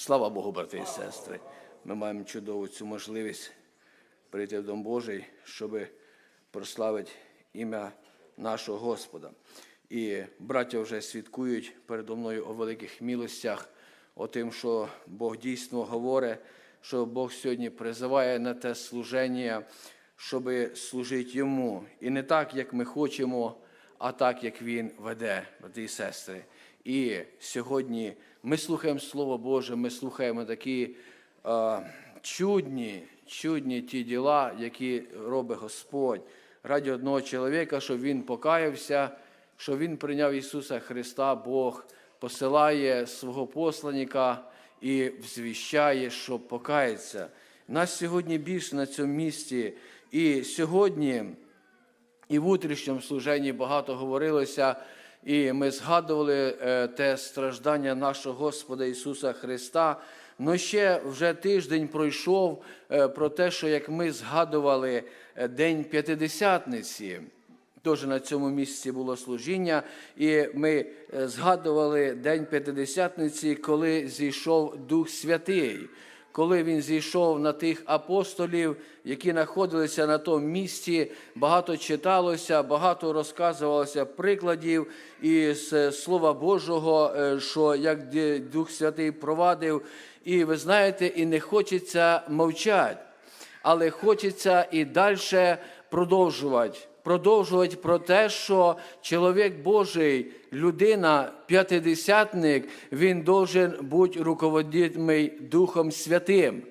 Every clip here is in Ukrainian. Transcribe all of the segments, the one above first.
Слава Богу, брати і сестри. Ми маємо чудову цю можливість прийти в Дом Божий, щоб прославити ім'я нашого Господа. І браття вже свідкують передо мною о великих милостях, о тим, що Бог дійсно говорить, що Бог сьогодні призиває на те служення, щоб служити йому. І не так, як ми хочемо, а так, як Він веде, брати і сестри. І сьогодні ми слухаємо Слово Боже, ми слухаємо такі е, чудні, чудні ті діла, які робить Господь раді одного чоловіка, щоб він покаявся, що він прийняв Ісуса Христа, Бог посилає свого посланника і взвіщає, що покається. Нас сьогодні більше на цьому місці. І сьогодні і в утрішньому служенні багато говорилося, і ми згадували е, те страждання нашого Господа Ісуса Христа. Но ще вже тиждень пройшов е, про те, що як ми згадували е, День П'ятидесятниці, Теж на цьому місці було служіння, і ми згадували День П'ятидесятниці, коли зійшов Дух Святий, коли він зійшов на тих апостолів, які знаходилися на тому місці, багато читалося, багато розказувалося прикладів із Слова Божого, е, що як Дух Святий провадив. І ви знаєте, і не хочеться мовчати, але хочеться і далі продовжувати продовжувати про те, що чоловік Божий, людина, п'ятидесятник, він должен бути руководимий Духом Святим.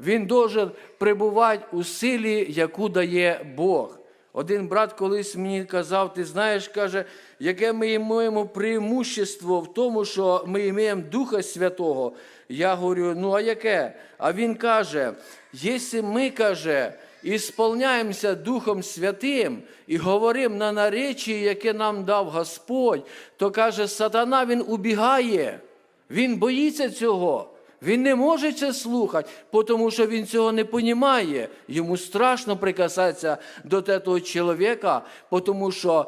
Він должен пребувати у силі, яку дає Бог. Один брат колись мені казав, ти знаєш, каже, яке ми маємо преимущество в тому, що ми маємо Духа Святого. Я говорю, ну а яке? А він каже, якщо ми, каже, ісполняємося Духом Святим і говоримо на наречі, яке нам дав Господь, то каже, сатана він убігає, він боїться цього. Він не може це слухати, тому що він цього не розуміє. Йому страшно прикасатися до того чоловіка, тому що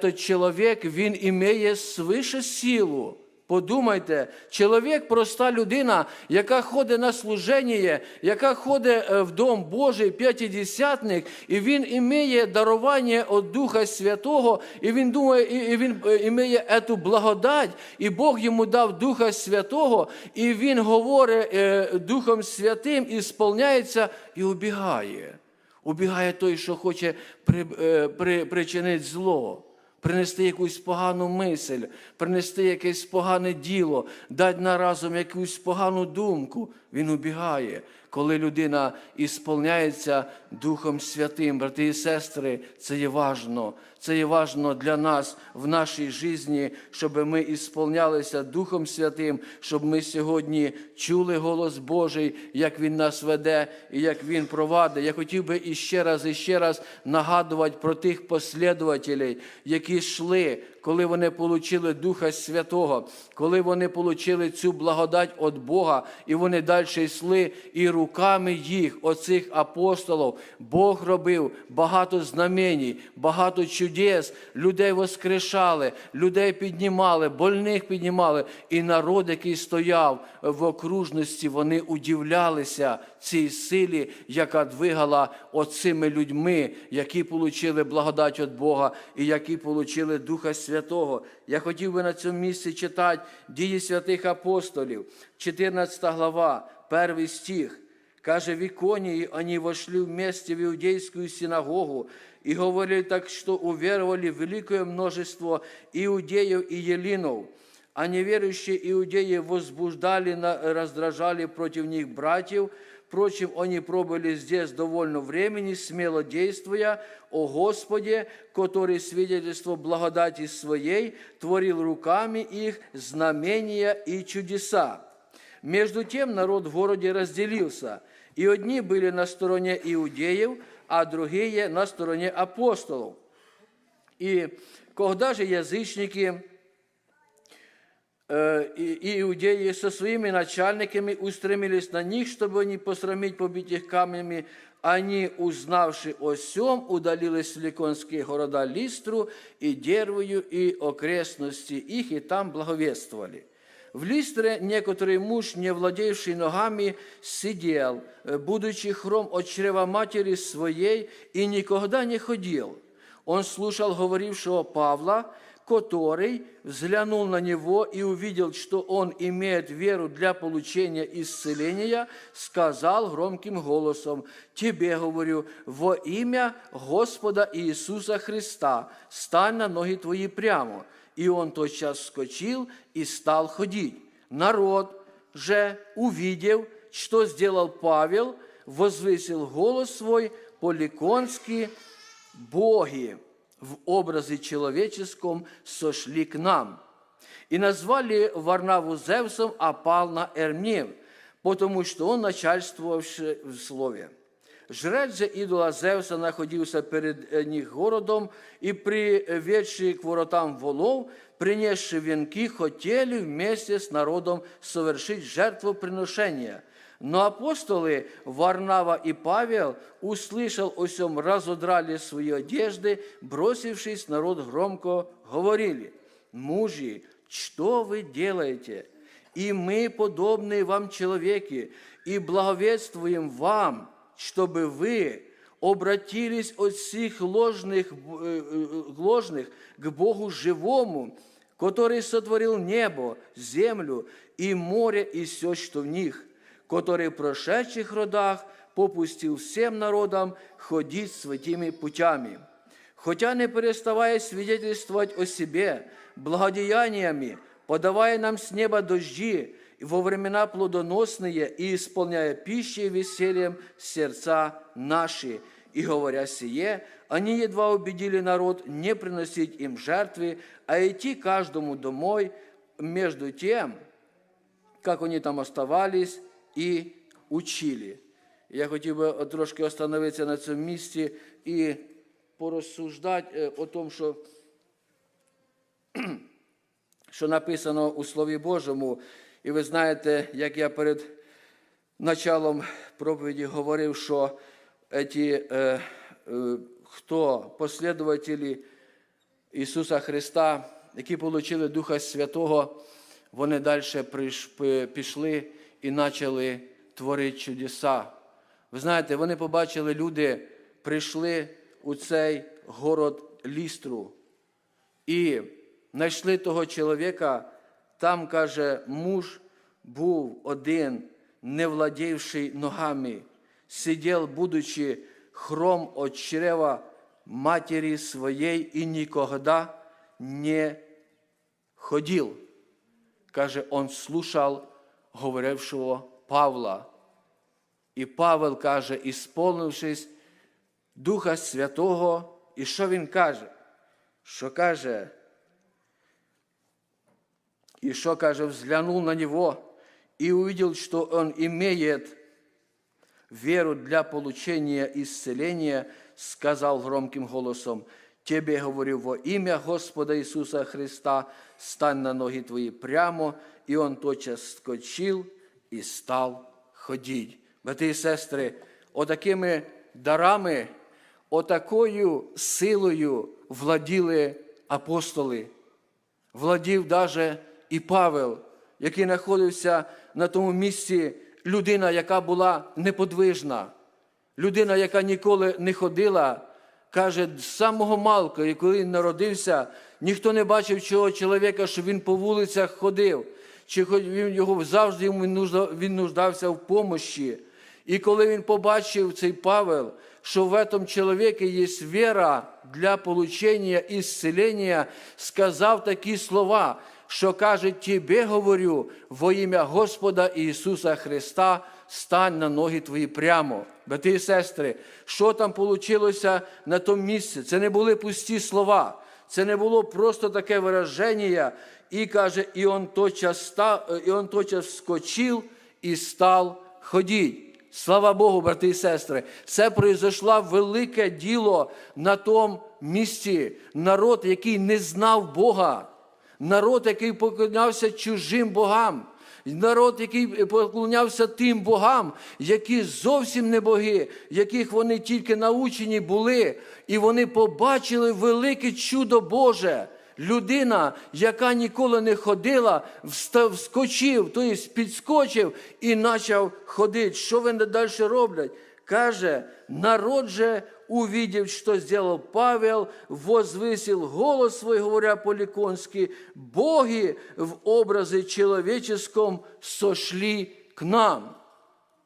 цей чоловік він має свише силу. Подумайте, чоловік проста людина, яка ходить на служення, яка ходить е, в Дом Божий, п'ятидесятник, і він імеє дарування від Духа Святого, і він думає, і він е, імеє ету благодать, і Бог йому дав Духа Святого, і він говорить е, Духом Святим, і сповняється і убігає. Убігає той, що хоче при, при, причинити зло принести якусь погану мисль, принести якесь погане діло, дати наразом якусь погану думку. Він убігає. Коли людина ісполняється Духом Святим, брати і сестри, це є важно. Це є важливо для нас в нашій житті, щоб ми ісполнялися Духом Святим, щоб ми сьогодні чули голос Божий, як Він нас веде і як Він провадить. Я хотів би іще раз і ще раз нагадувати про тих послідователів, які йшли, коли вони отримали Духа Святого, коли вони отримали цю благодать від Бога, і вони далі йшли, і руками їх, оцих апостолів, Бог робив багато знамень, багато чудес, людей воскрешали, людей піднімали, больних піднімали. І народ, який стояв в окружності, вони удивлялися цій силі, яка двигала оцими людьми, які отримали благодать від Бога і які отримали Духа Святого. Я хотів би на цьому місці читати дії святих апостолів, 14 глава, перший стих. Каже, в Иконии они вошли вместе в иудейскую синагогу и говорили так, что уверовали великое множество иудеев и елинов. А неверующие иудеи возбуждали, раздражали против них братьев. Впрочем, они пробовали здесь довольно времени, смело действуя о Господе, который свидетельство благодати своей творил руками их знамения и чудеса. Между тем народ в городе разделился, и одни были на стороне иудеев, а другие на стороне апостолов. И когда же язычники э, и и иудеи со своими начальниками устремились на них, чтобы они посрамить, побить их камнями, они, узнавши о сем, удалились в ликонские города Листру и Дервою и окрестности их, и там благовествовали. В Листре некоторый муж, не владевший ногами, сидел, э, будучи хром от чрева матери своей, и никогда не ходил. Он слушал говорившего Павла, который взглянул на него и увидел, что он имеет веру для получения исцеления, сказал громким голосом, «Тебе говорю, во имя Господа Иисуса Христа, стань на ноги твои прямо». И он тотчас вскочил и стал ходить. Народ же, увидев, что сделал Павел, возвысил голос свой по-ликонски, боги в образе человеческом сошли к нам. И назвали Варнаву Зевсом, а Павла Эрмнев, потому что он начальствовавший в слове. Жрець же ідола Зевса находився перед е, них городом, і приведши к воротам волов, принесши венки, хотели вместе с народом совершить жертвоприношение. Но апостоли Варнава и Павел, услышал о сем, разодрали свои одежды, бросившись, народ громко говорили, «Мужи, что вы делаете? И мы, подобные вам человеки, и благовествуем вам, чтобы вы обратились от всех ложных, э, э, ложных к Богу живому, который сотворил небо, землю и море и все, что в них, который в прошедших родах попустил всем народам ходить святыми путями. Хотя не переставая свидетельствовать о себе благодеяниями, подавая нам с неба дожди и во времена плодоносные и исполняя пищей и весельем сердца наши. И говоря сие, они едва убедили народ не приносить им жертвы, а идти каждому домой между тем, как они там оставались і учили. Я хотів би трошки остановитися на цьому місці і порозсуждати е, о тому, що, що написано у Слові Божому. І ви знаєте, як я перед началом проповіді говорив, що ці, е, е, хто послідователі Ісуса Христа, які отримали Духа Святого, вони далі пішли і почали творити чудеса. Ви знаєте, вони побачили, люди прийшли у цей город Лістру і знайшли того чоловіка. Там, каже, муж був один, не владівший ногами, сидів, будучи хром от чрева матері своєї і ніколи не ходив. Каже, он слушав говорившого Павла. І Павел каже, ісполнившись Духа Святого, і що він каже? Що каже? И что, каже, взглянул на него и увидел, что он имеет веру для получения исцеления, сказал громким голосом, «Тебе говорю во имя Господа Иисуса Христа, стань на ноги твои прямо». И он тотчас скочил и стал ходить. Брати і сестри, отакими дарами, отакою силою владіли апостоли, владів даже і Павел, який знаходився на тому місці, людина, яка була неподвижна, людина, яка ніколи не ходила, каже, з самого малка, і коли він народився, ніхто не бачив цього чоловіка, що він по вулицях ходив, чи він його завжди він нуждався в помощі. І коли він побачив цей Павел, що в этом чоловіку є віра для получення ісцелення, сказав такі слова, що каже, Тебе говорю, во ім'я Господа Ісуса Христа, стань на ноги твої прямо. Брати і сестри, що там вийшло на тому місці? Це не були пусті слова, це не було просто таке вираження. І каже, і он тотчас, тотчас вскочив і став ходіть. Слава Богу, брати і сестри, це произошло велике діло на тому місці. Народ, який не знав Бога, народ, який поклонявся чужим богам, народ, який поклонявся тим богам, які зовсім не боги, яких вони тільки научені були, і вони побачили велике чудо Боже. людина, яка ніколи не ходила, вскочив, тобто підскочив і почав ходити. Що вони далі роблять? Каже, народ же, увидев, что сделал Павел, возвысил голос свой, говоря по-ликонски, «Боги в образе человеческом сошли к нам».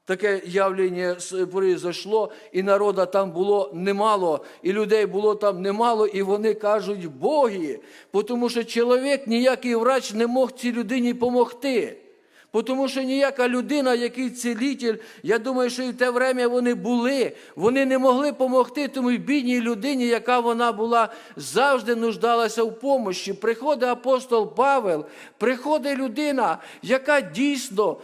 Таке явлення произошло, і народа там було немало, і людей було там немало, і вони кажуть боги, тому що чоловік, ніякий врач не мог цій людині допомогти. Тому що ніяка людина, який цілитель, я думаю, що і в те время вони були, вони не могли допомогти тому бідній людині, яка вона була, завжди нуждалася в помощі. Приходить апостол Павел, приходить людина, яка дійсно,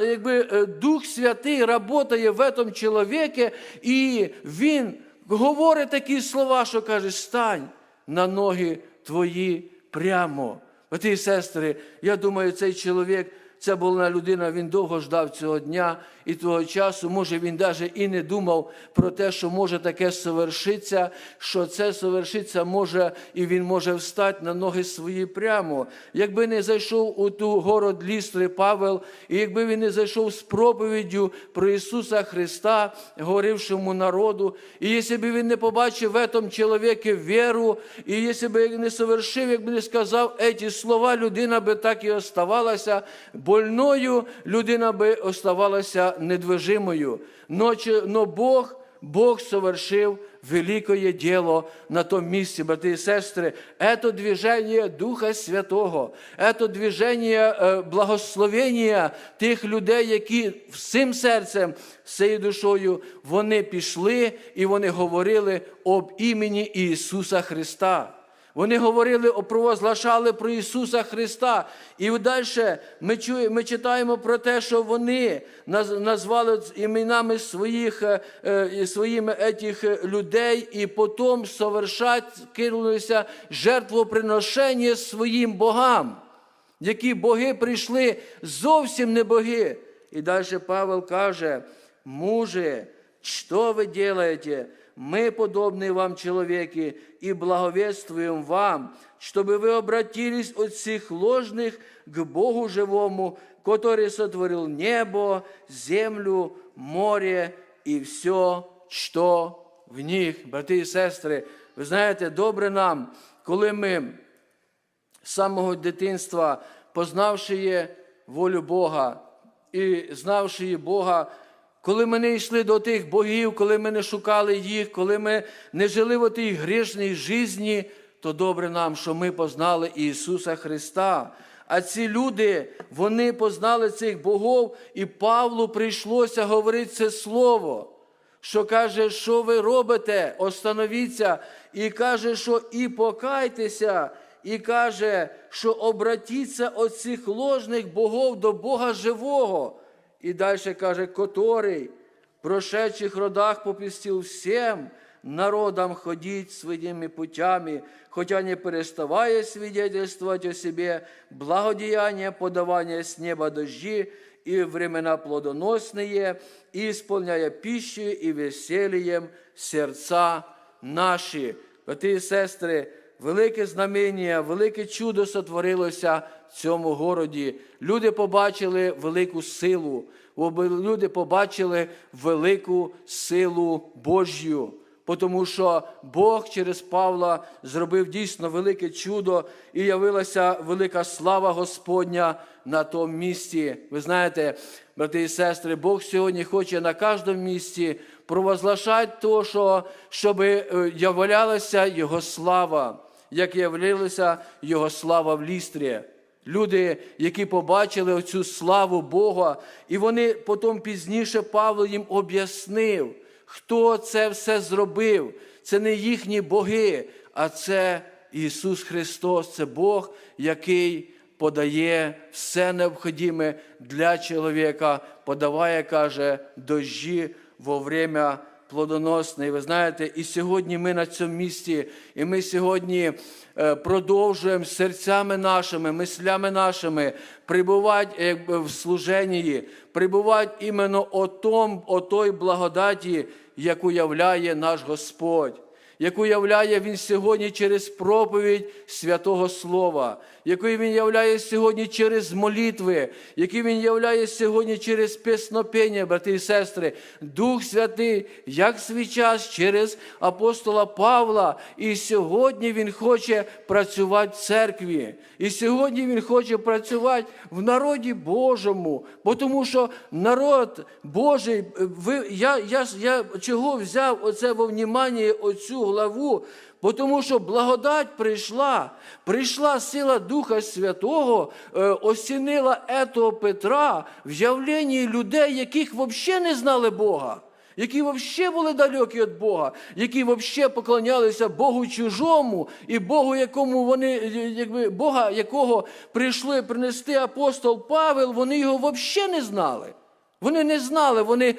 якби е, Дух Святий працює в цьому чоловіку, і він говорить такі слова, що каже: стань на ноги твої прямо. Брати і сестри, я думаю, цей чоловік. Це була людина, він довго ждав цього дня і того часу. Може, він навіть і не думав про те, що може таке совершиться, що це совершиться може, і він може встати на ноги свої прямо. Якби не зайшов у ту город лістри Павел, і якби він не зайшов з проповіддю про Ісуса Христа, говорившому народу, і якщо б він не побачив в цьому чоловіку віру, і якщо б він не совершив, якби не сказав ці слова, людина би так і оставалася больною, людина би оставалася недвижимою. Но, Бог, Бог совершив великое діло на тому місці, брати і сестри. Это движение Духа Святого, это движение благословення тих людей, які всім серцем, всією душою вони пішли і вони говорили об імені Ісуса Христа. Вони говорили, провозглашали про Ісуса Христа. І далі ми, чуємо, ми читаємо про те, що вони назвали іменами своїх, е, е, своїми етих людей, і потім совершать, кинулися жертвоприношення своїм богам, які боги прийшли зовсім не боги. І далі Павел каже, муже, що ви делаете? Мы подобные вам человеки и благовествуем вам, чтобы вы обратились от всех ложных к Богу живому, который сотворил небо, землю, море и все, что в них. Брати і сестри, ви знаєте, добре нам, коли ми з самого дитинства, познавши є волю Бога і знавши її Бога, коли ми не йшли до тих богів, коли ми не шукали їх, коли ми не жили в тій грішній житті, то добре нам, що ми познали Ісуса Христа. А ці люди, вони познали цих богов, і Павлу прийшлося говорити це слово що каже, що ви робите, остановіться, і каже, що і покайтеся, і каже, що обратіться від цих ложних богов до Бога живого. І далі каже, котрий в прошедших родах попістил всім народам ходить своими путями, хотя не переставая свидетельствовать о себе благодеяние, подавание с неба дожди и времена плодоносные, и исполняя пищу и весельем сердца наші. Брати і сестри, велике знамення, велике чудо сотворилося в цьому городі. Люди побачили велику силу, люди побачили велику силу Божю. Тому що Бог через Павла зробив дійсно велике чудо і явилася велика слава Господня на тому місці. Ви знаєте, брати і сестри, Бог сьогодні хоче на кожному місці провозглашати то, що, щоб е, являлася Його слава, як являлася Його слава в лістрі. Люди, які побачили оцю славу Бога, і вони потім пізніше Павло їм об'яснив, хто це все зробив. Це не їхні боги, а це Ісус Христос, це Бог, який подає все необхідне для чоловіка, подаває, каже, дощі во время плодоносне. Ви знаєте, і сьогодні ми на цьому місці, і ми сьогодні е, продовжуємо серцями нашими, мислями нашими прибувати якби, в служенні, прибувати іменно о, том, о той благодаті, яку являє наш Господь. яку являє він сьогодні через проповідь святого Слова, яку він являє сьогодні через молитви, який він являє сьогодні через піснопення, брати і сестри, Дух Святий, як свій час через апостола Павла. І сьогодні він хоче працювати в церкві. І сьогодні він хоче працювати в народі Божому, бо тому що народ Божий, ви, я, я, я чого взяв оце во внімання, оцю главу? Бо тому що благодать прийшла, прийшла сила Духа Святого, е, осінила етого Петра в явленні людей, яких взагалі не знали Бога які взагалі були далекі від Бога, які взагалі поклонялися Богу чужому і Богу, якому вони, якби Бога, якого прийшли принести апостол Павел, вони його взагалі не знали. Вони не знали, вони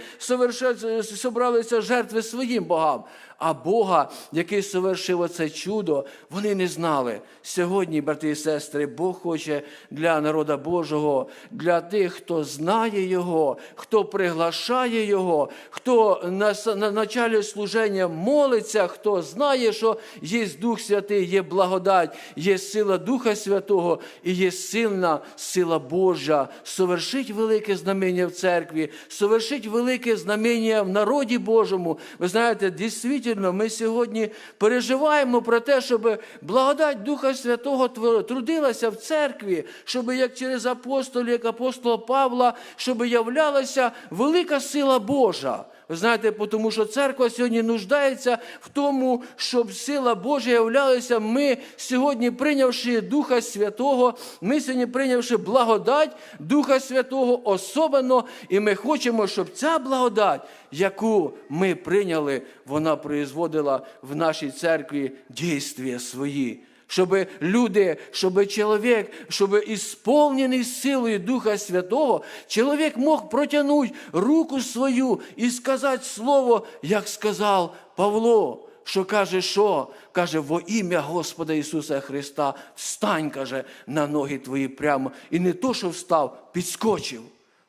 собралися жертви своїм богам. А Бога, який совершив оце чудо, вони не знали. Сьогодні, брати і сестри, Бог хоче для народа Божого, для тих, хто знає Його, хто приглашає Його, хто на, на началі служення молиться, хто знає, що є Дух Святий, є благодать, є сила Духа Святого і є сильна сила Божа. Совершить велике знамення в церкві, совершить велике знамення в народі Божому. Ви знаєте, дійсно, ми сьогодні переживаємо про те, щоб благодать Духа Святого трудилася в церкві, щоб як через апостолів, як апостола Павла, щоб являлася велика сила Божа. Ви знаєте, тому що церква сьогодні нуждається в тому, щоб сила Божа являлася. Ми сьогодні, прийнявши Духа Святого, ми сьогодні прийнявши благодать Духа Святого особливо, і ми хочемо, щоб ця благодать, яку ми прийняли, вона производила в нашій церкві дійствія свої щоб люди, щоб чоловік, щоб ісполнений силою Духа Святого, чоловік мог протягнути руку свою і сказати слово, як сказав Павло. Що каже, що? Каже, во ім'я Господа Ісуса Христа, встань, каже, на ноги твої прямо. І не то, що встав, підскочив.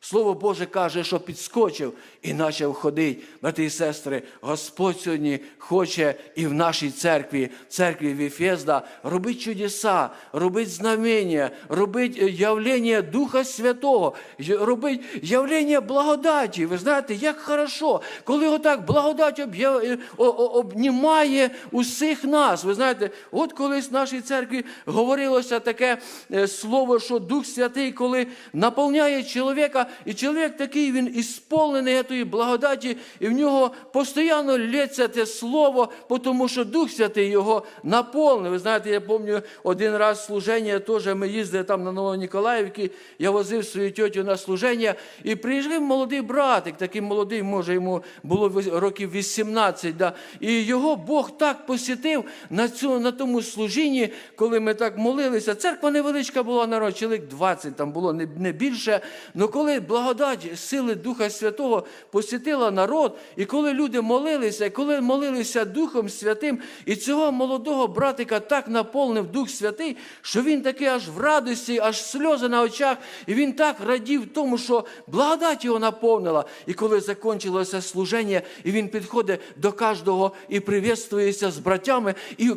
Слово Боже каже, що підскочив і почав ходити. Брати і сестри, Господь сьогодні хоче і в нашій церкві, церкві Віфезда, робити чудеса, робити знамення, робити явлення Духа Святого, робити явлення благодаті. Ви знаєте, як хорошо, коли отак благодать обнімає усіх нас. Ви знаєте, от колись в нашій церкві говорилося таке е, слово, що Дух Святий, коли наповняє чоловіка. І чоловік такий, він ісполнений тої благодаті, і в нього постійно лється те слово, тому що Дух Святий його наповнив. Ви знаєте, я пам'ятаю один раз служення, теж ми їздили там на Новоніколаївці, я возив свою тьотю на служення, і приїжджав молодий братик, такий молодий, може, йому було років 18. Да, І його Бог так посітив на цю, на тому служінні, коли ми так молилися. Церква невеличка була народ, чоловік 20 там було не більше. але коли благодать сили Духа Святого посітила народ, і коли люди молилися, і коли молилися Духом Святим, і цього молодого братика так наповнив Дух Святий, що він такий аж в радості, аж сльози на очах, і він так радів тому, що благодать його наповнила. І коли закінчилося служення, і він підходить до кожного і привітствується з братями, і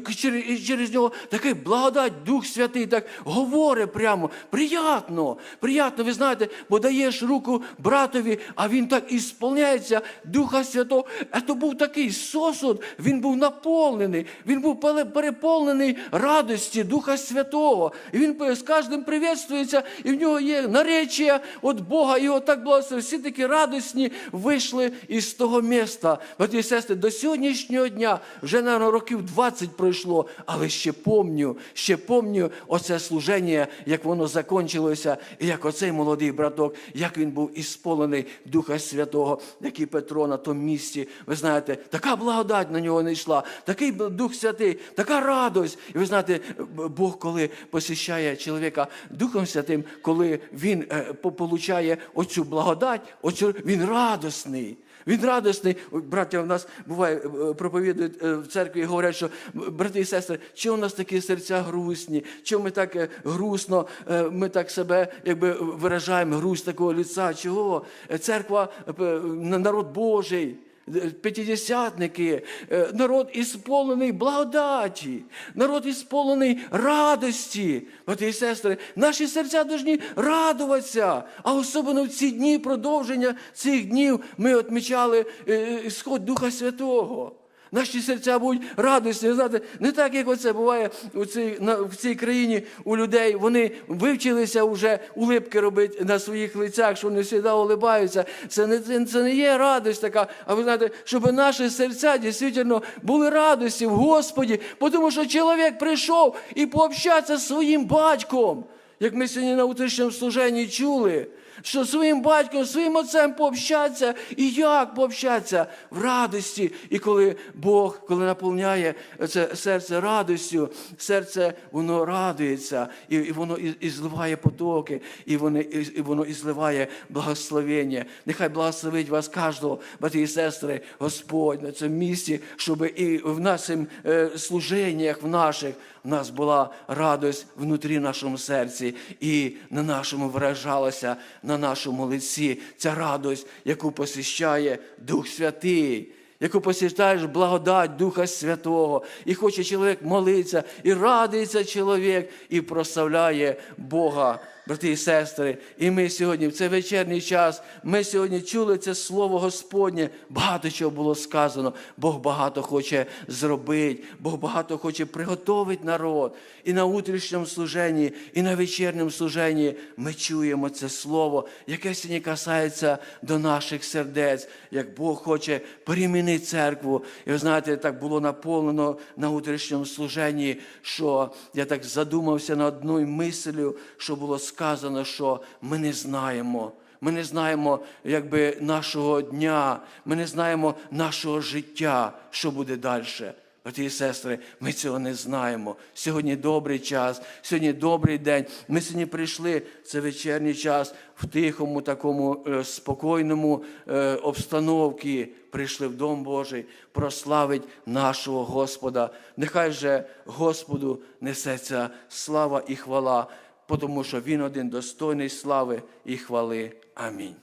через нього такий благодать, Дух Святий, так говорить прямо. Приятно, приятно, ви знаєте, бо даєш руку братові, а він так і сповняється Духа Святого. Це був такий сосуд, він був наповнений, він був переповнений радості Духа Святого. І він з кожним привітствується, і в нього є наречія від Бога. Його так благословив. Всі такі радісні вийшли із того міста. Брати і сестри, до сьогоднішнього дня вже, мабуть, років 20 пройшло, але ще помню, ще помню оце служення, як воно закінчилося, і як оцей молодий браток, як він був ісполений Духа Святого, як і Петро на тому місці. Ви знаєте, така благодать на нього не йшла, такий Дух Святий, така радость. І ви знаєте, Бог, коли посіщає чоловіка Духом Святим, коли він е, получає оцю благодать, оцю, він радосний. Він радісний. Браття у нас буває, е, проповідують е, в церкві і говорять, що брати і сестри, чому у нас такі серця грустні? Чому ми так грустно, ми так себе якби виражаємо грусть такого ліца? Чого? Церква, народ Божий. п'ятидесятники, е, народ ісполнений благодаті, народ ісполнений радості. Брати і сестри, наші серця повинні радуватися. А особливо в ці дні продовження цих днів ми відмічали е, сход Духа Святого. Наші серця будуть радісні. Знаєте, не так, як оце буває у цій, на, в цій країні у людей. Вони вивчилися вже улипки робити на своїх лицях, що вони завжди улибаються. Це не, це, не є радість така. А ви знаєте, щоб наші серця дійсно були радості в Господі, тому що чоловік прийшов і пообщатися з своїм батьком. Як ми сьогодні на утрішньому служенні чули, що своїм батьком, своїм отцем пообщатися, і як пообщатися в радості. І коли Бог, коли наповняє це серце радістю, серце воно радується, і, воно і, зливає потоки, і воно, і, воно і зливає благословення. Нехай благословить вас кожного, брати і сестри, Господь на цьому місці, щоб і в наших е, служеннях, в наших в нас була радость внутрі нашому серці і на нашому виражалася на нашому лиці ця радость, яку посвящає Дух Святий. Яку посіщаєш благодать Духа Святого, і хоче чоловік молитися, і радується чоловік, і прославляє Бога, брати і сестри. І ми сьогодні, в цей вечірній час, ми сьогодні чули це слово Господнє. Багато чого було сказано. Бог багато хоче зробити, Бог багато хоче приготовити народ. І на утрішньому служенні, і на вечірньому служенні ми чуємо це слово, яке сьогодні касається до наших сердець, як Бог хоче перемінити церкву. І ви знаєте, так було наповнено на утрішньому служенні, що я так задумався над одною мислею, що було сказано, що ми не знаємо. Ми не знаємо якби, нашого дня, ми не знаємо нашого життя, що буде далі. Брати і сестри, ми цього не знаємо. Сьогодні добрий час, сьогодні добрий день. Ми сьогодні прийшли це вечірній час в тихому, такому е, спокійному е, обстановці. Прийшли в Дом Божий прославить нашого Господа. Нехай же Господу несеться слава і хвала, тому що Він один достойний слави і хвали. Амінь.